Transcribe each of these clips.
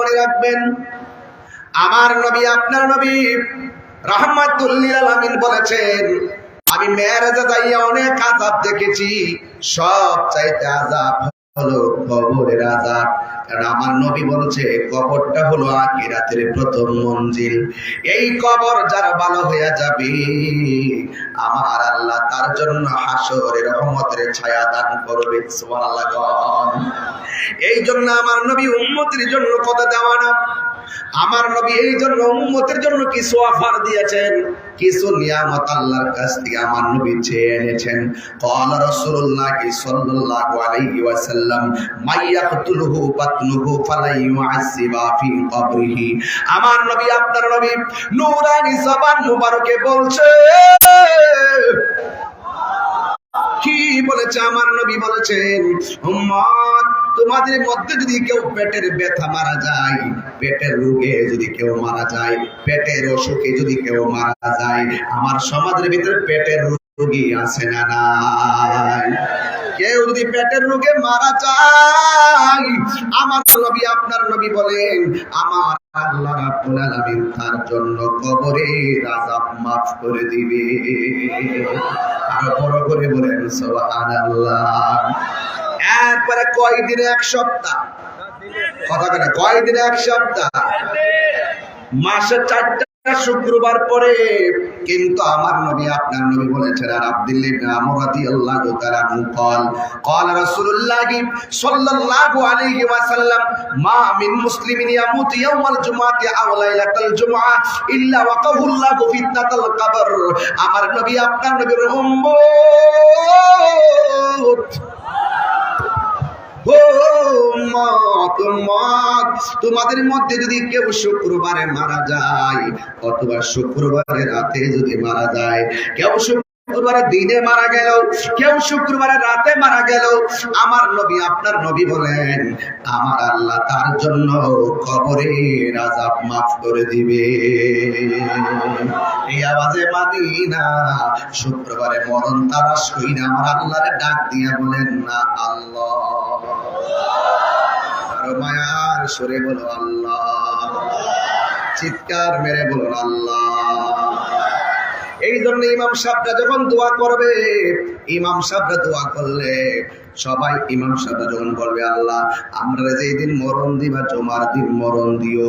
মনে রাখবেন, আমার নবী আপনার নবী রহমাতুল্লিল আলামিন বলেছেন, আমি মেয়েরাজে যাইয়া অনেক আজাব দেখেছি, সব চাইতে আজাব হলো কবরের আজাব। কারণ আমার নবী বলছে, কবরটা হলো আখিরাতের প্রথম মঞ্জিল। এই কবর যার ভালো হইয়া যাবে, আমার আল্লাহ তার জন্য হাসরের রহমতের ছায়া দান করবে। সুবহানাল্লাহ। এই জন্য আমার নবী উম্মতের জন্য কথা দেওয়া না। আমার নবী এই জন্য, উম্মতের জন্য কিছু অফার দিয়েছেন। কিছু নিয়ামত আল্লাহর কাছ থেকে আমার নবী চেয়ে এনেছেন। কল রসুল্লাহ সাল্লাল্লাহু আলাইহি ওয়াসাল্লাম মাইয়াকতুলুহু বাতনুহু ফালা ইউআযিবা ফি কবরিহি। আমার নবী, আপনার নবী নূরানি জবান মুবারকে বলছে, কি বলেছে? আমার নবী বলেছেন, উম্মত তোমাদের মধ্যে যদি কেউ পেটের ব্যথা মারা যায়, পেটের রোগে যদি কেউ মারা যায়, পেটের অসুখে যদি কেউ মারা যায়, আমার সমাজের ভিতরে পেটের রোগী আছে না নাই। কেউ যদি পেটের রোগে মারা যায়, আমার নবী আপনার নবী বলেন, আমার আল্লাহ রাব্বুল আলামিন তার জন্য কবরের আযাব মাফ করে দিবে। আর বড় করে বলেন, সুবহানাল্লাহ। এরপরে কয়দিনে এক সপ্তাহ কথা কেন কয়দিনে এক সপ্তাহ মাসে চারটা শুক্রবার পরে কিন্তু আমার নবী আপনার নবী বলেছেন আর আব্দুল্লাহ ইবনে আমর রাদিয়াল্লাহু তাআলা আনহু قال قال رسول الله صلى الله عليه وسلم ما من مسلم يموت يوم الجمعة أو ليلة الجمعة إلا وقه الله فتنة القبر আমার নবী আপনার নবীর উম্মত তোমাদের মধ্যে যদি কেউ শুক্রবারে মারা যায়, অথবা শুক্রবারের রাতে যদি মারা যায়, কেউ শুক্রবারের দিনে মারা গেল, কেউ শুক্রবারের রাতে মারা গেল, আমার নবী আপনার নবী বলেন, আমার আল্লাহ তার জন্য কবরের আজাব মাফ করে দিবে। এই আওয়াজে মানি না শুক্রবারে মরণ তারাস কই না আমার আল্লাহরে ডাক দিয়া বলেন, না আল্লাহ। আরও মায়ার সরে বলো আল্লাহ। চিৎকার মেরে বলুন আল্লাহ। এই জন্য ইমাম সাহেবরা যখন দোয়া করবে, ইমাম সাহেবরা দোয়া করলে সবাই ইমাম সাহেবরা যখন বলবে, আল্লাহ, আমরা যেই দিন মরণ দিবা জমার দিন মরণ দিও,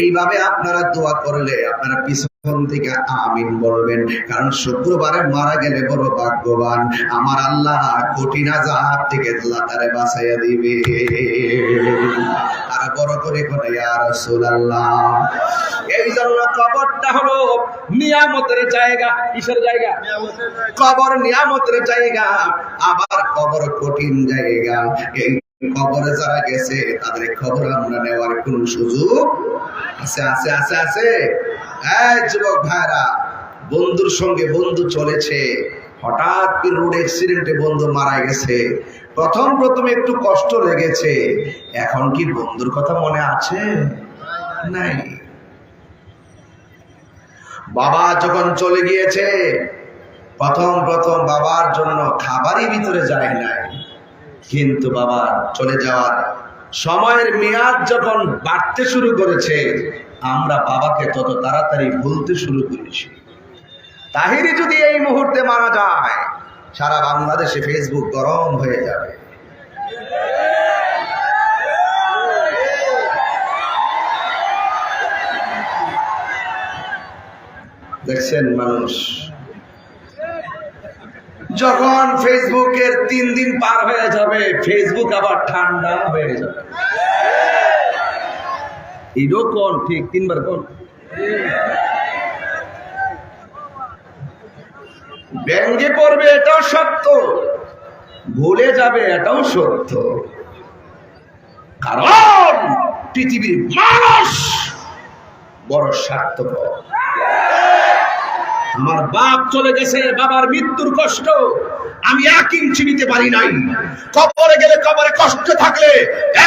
এইভাবে আপনারা দোয়া করলে আপনারা পিছন থেকে আমিন বলবেন। কারণ শুক্রবারে মারা গেলে বড় ভাগ্যবান। আমার আল্লাহ কঠিন আজাব থেকে আল্লাহ বাঁচাইয়া দিবে। আর বড় করে করে ইয়া রাসূলুল্লাহ। এই জন্য কবরটা হলো নিয়ামতের জায়গা। কিসের জায়গা? কবর নিয়ামতের জায়গা। আবার কবর কঠিন জায়গা। এই কবরে যারা গেছে, তাদের খবর আমরা নেওয়ার কোন সুযোগ আছে? আছে আছে আছে। যুবক ভাইরা, বন্ধুর সঙ্গে বন্ধু চলেছে। হঠাৎ করে রোড অ্যাক্সিডেন্টে বন্ধু মারা গেছে। প্রথম প্রথম একটু কষ্ট লেগেছে। এখন কি বন্ধুর কথা মনে আছে? নাই। বাবা যখন চলে গিয়েছে, প্রথম প্রথম বাবার জন্য খাবারই ভিতরে যায় নাই। কিন্তু বাবা চলে যাওয়ার সময়ের মেয়াদ যখন বাড়তে শুরু করেছে আমরা বাবাকে তত তাড়াতাড়ি ভুলতে শুরু করেছি। তাহিরি যদি এই মুহূর্তে মারা যায়, সারা বাংলাদেশে ফেসবুক গরম হয়ে যাবে। দেখছেন মানুষ? যখন ফেসবুকের তিন দিন পার হয়ে যাবে ফেসবুক আবার ঠান্ডা হয়ে যাবে। এটাও কোন ঠিক তিনবার কোন ব্যঙ্গে পড়বে এটাও সত্য ভুলে যাবে এটাও সত্য কারণ পৃথিবীর মানুষ বড় স্বার্থপর আমার বাপ চলে গেছে বাবার মৃত্যুর কষ্ট আমি এক ইঞ্চি নিতে পারি নাই কবরে গেলে কবরে কষ্ট থাকলে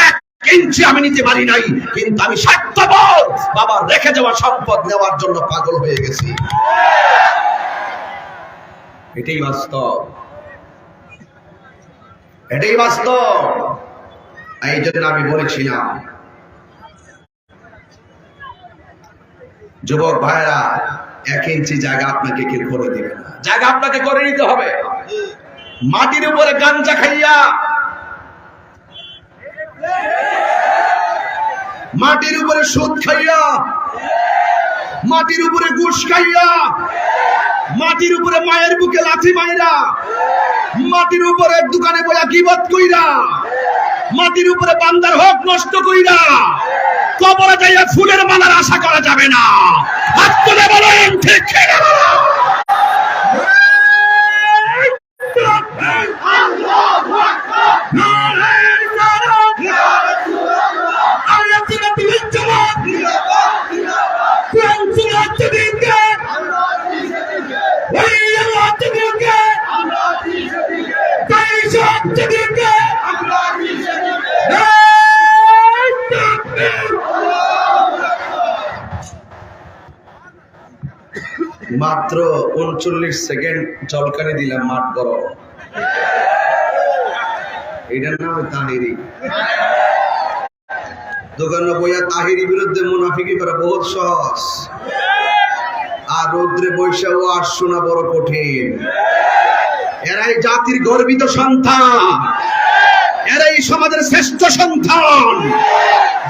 এক ইঞ্চি আমি নিতে পারি নাই, কিন্তু আমি স্বার্থপর। বাবার রেখে যাওয়া সম্পদ নেওয়ার জন্য পাগল হয়ে গেছি। এটাই বাস্তব। এটাই বাস্তব। এই জন্য আমি বলেছিলাম, যুবক ভাইরা এক ইঞ্চি জায়গা আপনাকে কেউ করে দিবে না। জায়গা আপনাকে করে নিতে হবে। মাটির উপরে গাঞ্জা খাইয়া মাটির উপরে সুদ খাইয়া। মাটির উপরে ঘুষ খাইয়া। মাটির উপরে মায়ের বুকে লাথি মাইরা। মাটির উপরে দোকানে বয়া কিবত কইরা। মাটির উপরে বান্দার হক নষ্ট কইরা। কবরে যাইয়া ফুলের মালার আশা করা যাবে না হাত তুলে বলেন ঠিক ঠিক মাত্র উনচল্লিশ সেকেন্ড জলকানি দিলাম মাঠ বড় এটার নাম তাহিরি। দোকান বইয়া তাহিরি বিরুদ্ধে মুনাফিকি করা বহুত সহজ। আর রৌদ্রে বৈশা ও আর শোনা বড় কঠিন। এরাই জাতির গর্বিত সন্তান। এরাই সমাজের শ্রেষ্ঠ সন্তান।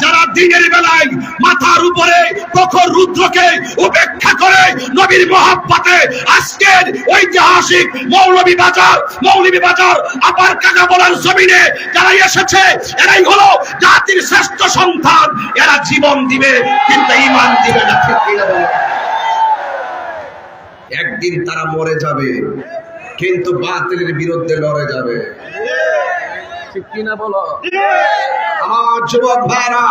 যারা দিনের বেলায় মাথার উপরে প্রখর রুদ্রকে উপেক্ষা করে নবীর মহাব্বাতে আজকের ঐতিহাসিক মৌলভী বাজার মৌলভী বাজার আপার কাকা বলার জমিনে যারা এসেছে, এরাই হলো জাতির শ্রেষ্ঠ সন্তান। এরা জীবন দিবে, কিন্তু ইমান দিবে না একদিন তারা মরে যাবে। কিন্তু বাতিলের বিরুদ্ধে লড়ে যাবে। ঠিক কিনা বলো? আমার যুবক ভাইরা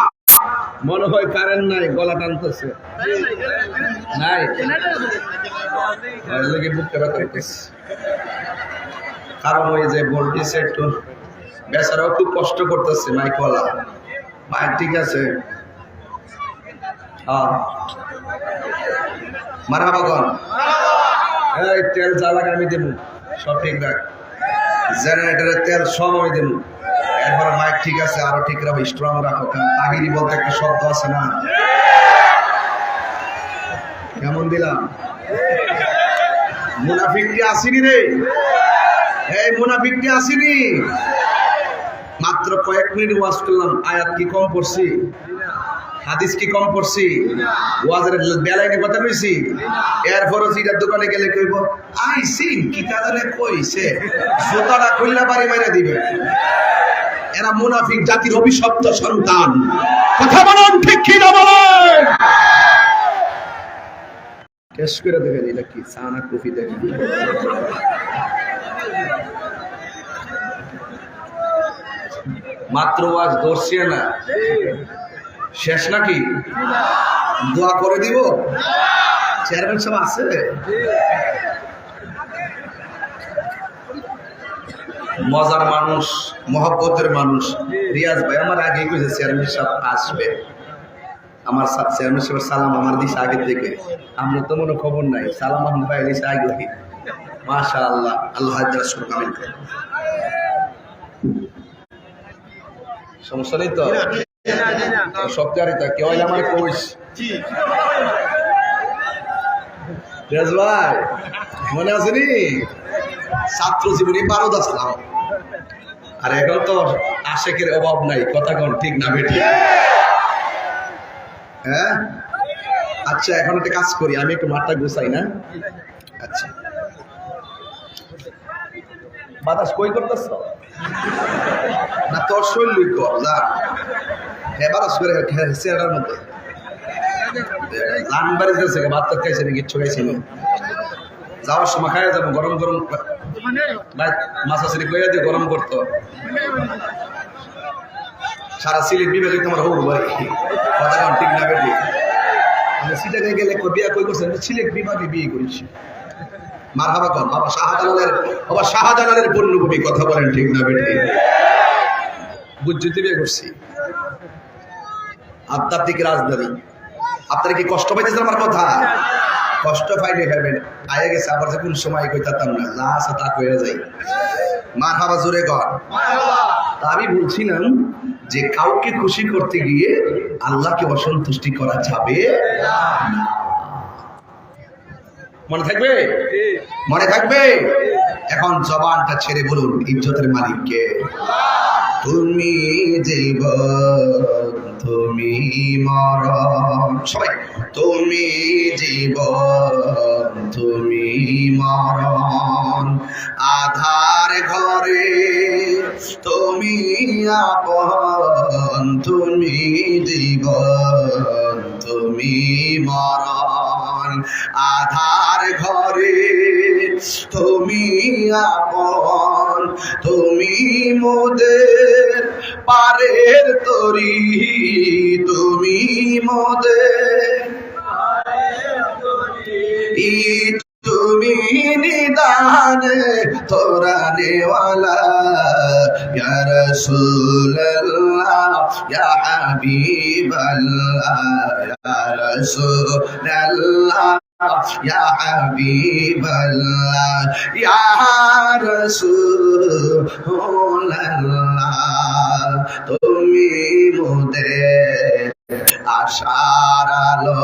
মনে হয় কারেন্ট নাই গলা টানতেছে। নাই? বুকটা ব্যথা কারণ ওই যে ভোল্টেজ একটু বেচারাও খুব কষ্ট করতেছে মাইকওয়ালা। মাইক ঠিক আছে। হ্যাঁ মারাবাগন এই তেল জ্বালাক আমি দেবো। সব ঠিক রাখ জেনারেটরের তেল সব আমি দেবো। এরপর মাইক ঠিক আছে, আরও ঠিক রাখো স্ট্রং রাখো। কারণ তাহিরি বলতে একটা শব্দ আছে না। কেমন দিলাম? মুনাফিকটি আসিনি রে? এই মুনাফিকটি আসিনি? মাত্র কয়েক মিনিট ওয়াজ করলাম, আয়াত কি কম পড়ছি? হাদিস কি কম পড়ছি? ওয়াজের বেলায় নিয়ে কথা কইছি? এরপরও জিরার দোকানে গেলে কইব, আই সিন কি কাজলে কইছে? জুতাটা খুললা বাড়ি মেরে দিবে। এরা মুনাফিক জাতির অভিশপ্ত সন্তান। কথা বলুন, ঠিক কি না বলেন? টেস্ট করে দেখেন এটা কি সানা কফি দেখেন? মাত্র ওয়াজ ধরছে না। শেষ নাকি? দোয়া করে দিব? চেয়ারম্যান সাহেব আছে? মজার মানুষ, মহব্বতের মানুষ। রিয়াজ ভাই, আমার আগে কইছে চেয়ারম্যান সাহেব আসবে। আমার চেয়ারম্যান সাহেবের সালাম আমার দিছে আগে থেকে। আমরা তো মনে খবর নাই। সালাম আহমদ ভাই দিছে আগে থেকে। মাশা আল্লাহ আল্লাহ সমস্যা নেই তো? সব জানি তো কেউ আমার রিয়াজ ভাই মনে আছে নি? ছাত্র জীবনে পারদ আসলাম আর এখন তো আশেকের অভাব নাই কথা কোন ঠিক না বেটি হ্যাঁ? আচ্ছা এখন একটা কাজ করি আমি একটু মাঠটা গুছাই না? আচ্ছা। বাতাস কই করতেছ? না তোর শৈলী কর যা। বাতাস করে চেয়ারের মধ্যে লান ভাত তো খাইছে নাকি, কিচ্ছু খাইছে না। যাওয়ার সময় খাইয়া যাব, গরম গরম মাছ আসলে কইয়া দিয়ে গরম করতো। সারা সিলেট বিভাগে তোমার হবু বাড়ি। কথা ঠিক না বেটি আমি সিলেটে গেলে বিয়া কই করছেন সিলেট বিভাগে বিয়ে করেছি। মার হাবা কম বাবা শাহজালালের বাবা শাহজালালের কথা বলেন, ঠিক না বেটি বুঝতে বিয়ে করছি। আধ্যাত্মিক রাজধানী। আপনারা কি কষ্ট পাইতেছেন আমার কথা? কষ্ট পাইলে খাবেন আয়ে গেছে, আবার যে কোন সময় কইতাম না যা আছে তা কইরা যাই। মার হাবা জোরে কর তা আমি বলছিলাম যে কাউকে খুশি করতে গিয়ে আল্লাহকে অসন্তুষ্টি করা যাবে। মনে থাকবে? মনে থাকবে? এখন জবানটা ছেড়ে বলুন, ইজ্জতের মালিককে। তুমি জীবন তুমি মরণ, সবাই, তুমি জীবন, তুমি মরণ। আধার ঘরে তুমি আপন, তুমি জীবন, তুমি মরণ। আধার ঘরে তুমি আপন, তুমি মোদের পারের তরি, তুমি মোদের ই তুমি নিদানে, তোরা নেওয়ালা। ইয়া রাসূলুল্লাহ, ইয়া হাবিবাল্লাহ, ইয়া রাসূলুল্লাহ, ইয়া হাবিবাল্লাহ, ইয়া রাসূলুল্লাহ। তুমি মোদের আশার আলো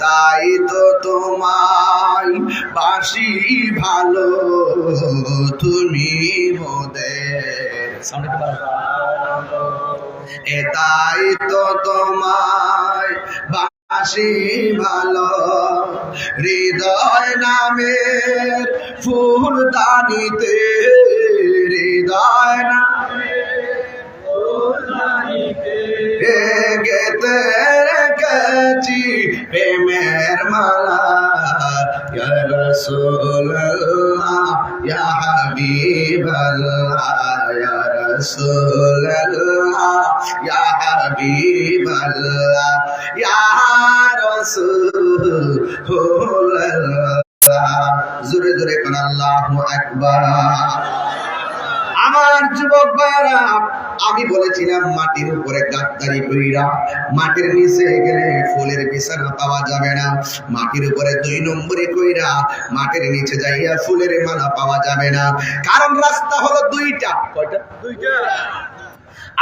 তাই তো তোমায় বাসি ভালো। তুমি মোদের এটাই তো তোমায় বাসি ভালো। হৃদয় নামের ফুল দানিতে হৃদয় নামের রেখেছি প্রেমের মালা। রাসূলুল্লাহ, ইয়া হাবিবাল্লাহ, ইয়া রাসূলুল্লাহ, ইয়া হাবিবাল্লাহ, ইয়া রাসূলুল্লাহ। জোরে জোরে কোন আল্লাহু আকবার। আমার যুবক ভাইরা আমি বলেছিলাম, মাটির উপরে গাদ্দারি কইরা, মাটির নিচে গেলে ফুলের বিছানা পাওয়া যাবে না। মাটির উপরে দুই নম্বরে কইরা, মাটির নিচে যাইয়া ফুলের মালা পাওয়া যাবে না। কারণ রাস্তা হলো দুইটা। কয়টা? দুইটা।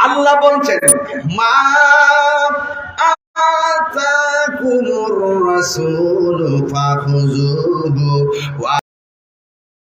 আল্লাহ বলছেন, মা আতাকুমুর রাসূল, ফাখুযুহু ওয়া